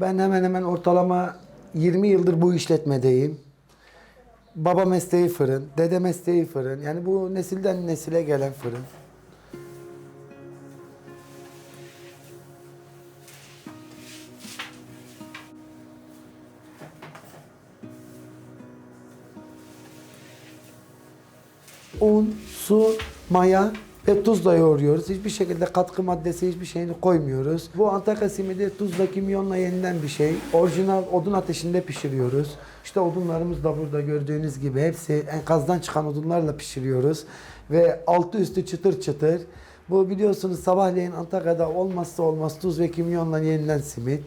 Ben hemen hemen ortalama 20 yıldır bu işletmedeyim. Baba mesleği fırın, dede mesleği fırın. Yani bu nesilden nesile gelen fırın. Un, su, maya ve tuzla yoğuruyoruz. Hiçbir şekilde katkı maddesi hiçbir şeyini koymuyoruz. Bu Antakya simidi tuzla kimyonla yenilen bir şey. Orijinal odun ateşinde pişiriyoruz. İşte odunlarımız da burada gördüğünüz gibi hepsi enkazdan çıkan odunlarla pişiriyoruz. Ve altı üstü çıtır çıtır. Bu biliyorsunuz sabahleyin Antakya'da olmazsa olmaz tuz ve kimyonla yenilen simit.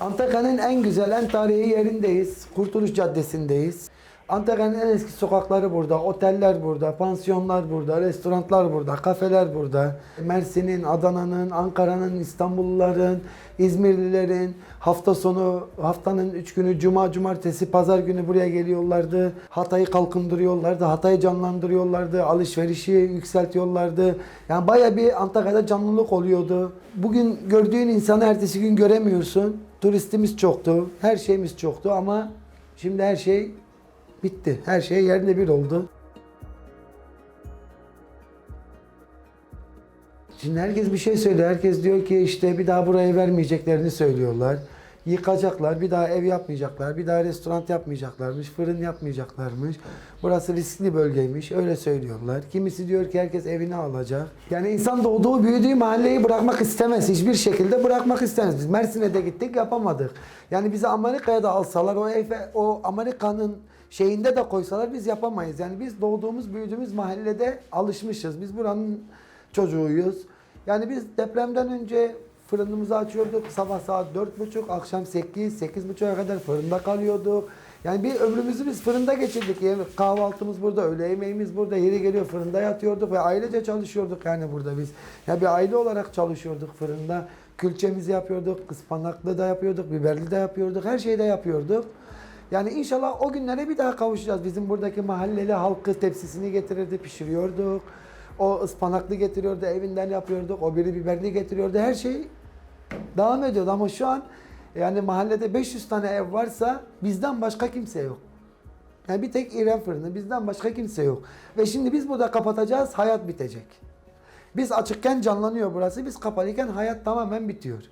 Antakya'nın en güzel, en tarihi yerindeyiz. Kurtuluş Caddesi'ndeyiz. Antakya'nın en eski sokakları burada, oteller burada, pansiyonlar burada, restoranlar burada, kafeler burada. Mersin'in, Adana'nın, Ankara'nın, İstanbulluların, İzmirlilerin hafta sonu, haftanın üç günü, cuma, cumartesi, pazar günü buraya geliyorlardı. Hatay'ı kalkındırıyorlardı, Hatay'ı canlandırıyorlardı, alışverişi yükseltiyorlardı. Yani baya bir Antakya'da canlılık oluyordu. Bugün gördüğün insanı ertesi gün göremiyorsun. Turistimiz çoktu, her şeyimiz çoktu ama şimdi her şey bitti. Her şey yerinde bir oldu. Şimdi herkes bir şey söylüyor. Herkes diyor ki işte bir daha burayı vermeyeceklerini söylüyorlar. Yıkacaklar, bir daha ev yapmayacaklar, bir daha restoran yapmayacaklarmış, fırın yapmayacaklarmış. Burası riskli bölgeymiş, öyle söylüyorlar. Kimisi diyor ki herkes evini alacak. Yani insan doğduğu, büyüdüğü mahalleyi bırakmak istemez. Hiçbir şekilde bırakmak istemez. Biz Mersin'e de gittik, yapamadık. Yani bizi Amerika'ya da alsalar, o, ev- o Amerika'nın şeyinde de koysalar biz yapamayız. Yani biz doğduğumuz, büyüdüğümüz mahallede alışmışız. Biz buranın çocuğuyuz. Yani biz depremden önce fırınımızı açıyorduk. Sabah saat 4.30, akşam 8, 8.30'a kadar fırında kalıyorduk. Yani bir ömrümüzü biz fırında geçirdik. Yani kahvaltımız burada, öğle yemeğimiz burada. Yeri geliyor fırında yatıyorduk ve ailece çalışıyorduk yani burada biz. Ya bir aile olarak çalışıyorduk fırında. Külçemizi yapıyorduk, ıspanaklı da yapıyorduk, biberli de yapıyorduk, her şeyi de yapıyorduk. Yani inşallah o günlere bir daha kavuşacağız. Bizim buradaki mahalleli halkı tepsisini getirirdi, pişiriyorduk. O ıspanaklı getiriyordu, evinden yapıyorduk. O biri biberli getiriyordu. Her şey devam ediyordu ama şu an yani mahallede 500 tane ev varsa bizden başka kimse yok. Yani bir tek İrem fırını bizden başka kimse yok. Ve şimdi biz burada kapatacağız, hayat bitecek. Biz açıkken canlanıyor burası, biz kapalıyken hayat tamamen bitiyor.